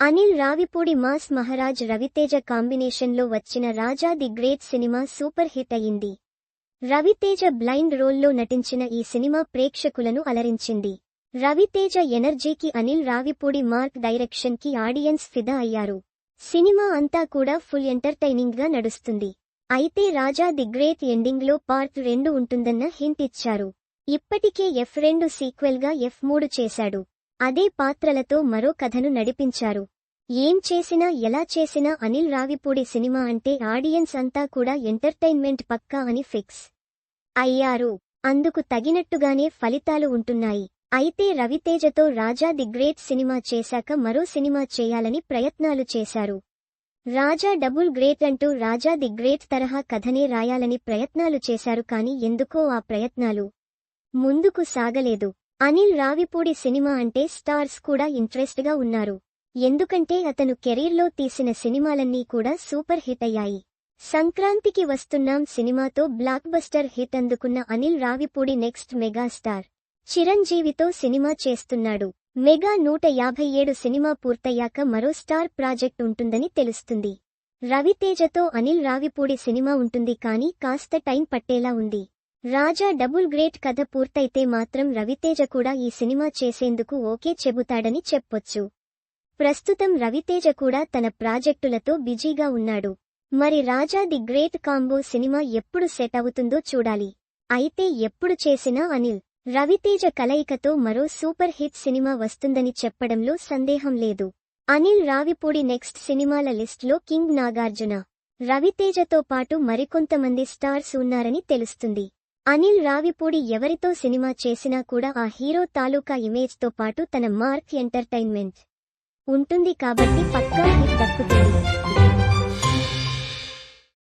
Anil Ravipudi mass Maharaj Raviteja కాంబినేషన్లో వచ్చిన Raja the great cinema super hit అయింది రవితేజ బ్లైండ్ రోల్లో నటించిన ఈ సినిమా ప్రేక్షకులను అలరించింది. రవితేజ ఎనర్జీకి అనిల్ రావిపూడి మార్క్ డైరెక్షన్కి ఆడియన్స్ ఫిదా అయ్యారు. సినిమా అంతా కూడా ఫుల్ ఎంటర్టైనింగ్గా నడుస్తుంది. అయితే రాజా ది గ్రేట్ ఎండింగ్లో పార్ట్ రెండు ఉంటుందన్న హింట్ ఇచ్చారు. ఇప్పటికే ఎఫ్ రెండు సీక్వెల్గా ఎఫ్ మూడు చేశాడు. అదే పాత్రలతో మరో కథను నడిపించారు. ఏం చేసినా ఎలా చేసినా అనిల్ రావిపూడి సినిమా అంటే ఆడియన్స్ అంతా కూడా ఎంటర్టైన్మెంట్ పక్కా అని ఫిక్స్ అయ్యారు. అందుకు తగినట్టుగానే ఫలితాలు ఉంటున్నాయి. అయితే రవితేజతో రాజా ది గ్రేట్ సినిమా చేశాక మరో సినిమా చేయాలని ప్రయత్నాలు చేశారు. రాజా డబుల్ గ్రేట్ అంటూ రాజా ది గ్రేట్ తరహా కథనే రాయాలని ప్రయత్నాలు చేశారు కాని ఎందుకో ఆ ప్రయత్నాలు ముందుకు సాగలేదు. అనిల్ రావిపూడి సినిమా అంటే స్టార్స్ కూడా ఇంట్రెస్ట్గా ఉన్నారు. ఎందుకంటే అతను కెరీర్లో తీసిన సినిమాలన్నీ కూడా సూపర్ హిట్ అయ్యాయి. సంక్రాంతికి వస్తున్నాం సినిమాతో బ్లాక్ బస్టర్ హిట్ అందుకున్న అనిల్ రావిపూడి నెక్స్ట్ మెగాస్టార్ చిరంజీవితో సినిమా చేస్తున్నాడు. మెగా నూట యాభై ఏడు సినిమా పూర్తయ్యాక మరో స్టార్ ప్రాజెక్ట్ ఉంటుందని తెలుస్తుంది. రవితేజతో అనిల్ రావిపూడి సినిమా ఉంటుంది కానీ కాస్త టైం పట్టేలా ఉంది. రాజా డబుల్ గ్రేట్ కథ పూర్తయితే మాత్రం రవితేజ కూడా ఈ సినిమా చేసేందుకు ఓకే చెబుతాడని చెప్పొచ్చు. ప్రస్తుతం రవితేజ కూడా తన ప్రాజెక్టులతో బిజీగా ఉన్నాడు. మరి Raja the great combo cinema ఎప్పుడు సెట్ అవుతుందో చూడాలి. అయితే ఎప్పుడు చేసినా అనిల్ రవితేజ కలయికతో మరో సూపర్ హిట్ సినిమా వస్తుందని చెప్పడంలో సందేహం లేదు. అనిల్ రావిపూడి నెక్స్ట్ సినిమాల లిస్ట్లో కింగ్ నాగార్జున. రవితేజతో పాటు మరికొంతమంది స్టార్స్ ఉన్నారని తెలుస్తుంది. అనిల్ రావిపూడి ఎవరితో సినిమా చేసినా కూడా ఆ హీరో తాలూకా ఇమేజ్తో పాటు తన మార్క్ ఎంటర్టైన్మెంట్ ఉంటుంది కాబట్టి పక్కా హిట్ దక్కుతుంది.